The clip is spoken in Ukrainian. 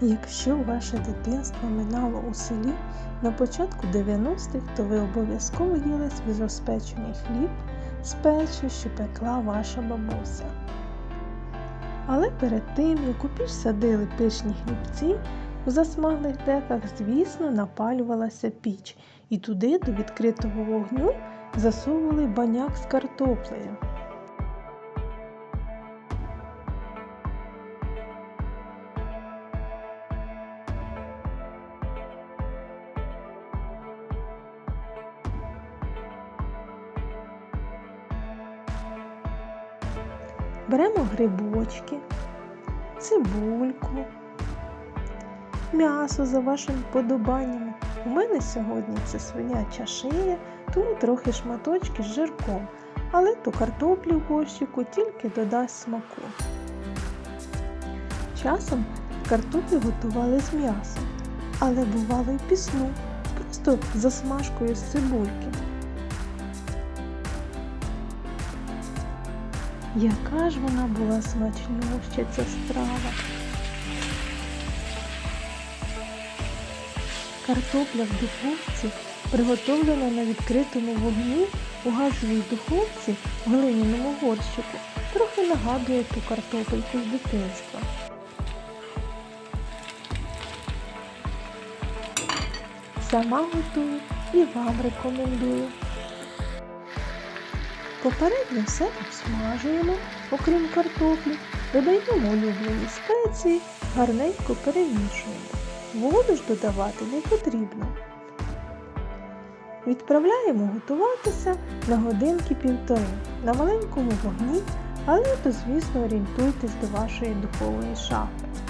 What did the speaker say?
Якщо ваше дитинство минало у селі на початку 90-х, то ви обов'язково їли свіжоспечений хліб з печі, що пекла ваша бабуся. Але перед тим, як у піч садили пишні хлібці, у засмаглих деках, звісно, напалювалася піч, і туди до відкритого вогню засовували баняк з картоплею. Беремо грибочки, цибульку, м'ясо за вашими вподобаннями. У мене сьогодні це свиняча шия, тому трохи шматочки з жирком, але то картоплі в горщику тільки додасть смаку. Часом картоплю готували з м'ясом, але бувало й пісну, просто засмажкою з цибульки. Яка ж вона була смачнюща ця страва. Картопля в духовці, приготовлена на відкритому вогні у газовій духовці в глиняному горщику, трохи нагадує ту картопельку з дитинства. Сама готую і вам рекомендую. Попередньо все обсмажуємо, окрім картоплі, додаємо улюблені спеції, гарненько перемішуємо. Воду ж додавати не потрібно. Відправляємо готуватися на годинки півтори на маленькому вогні, але то, звісно, орієнтуйтесь до вашої духової шафи.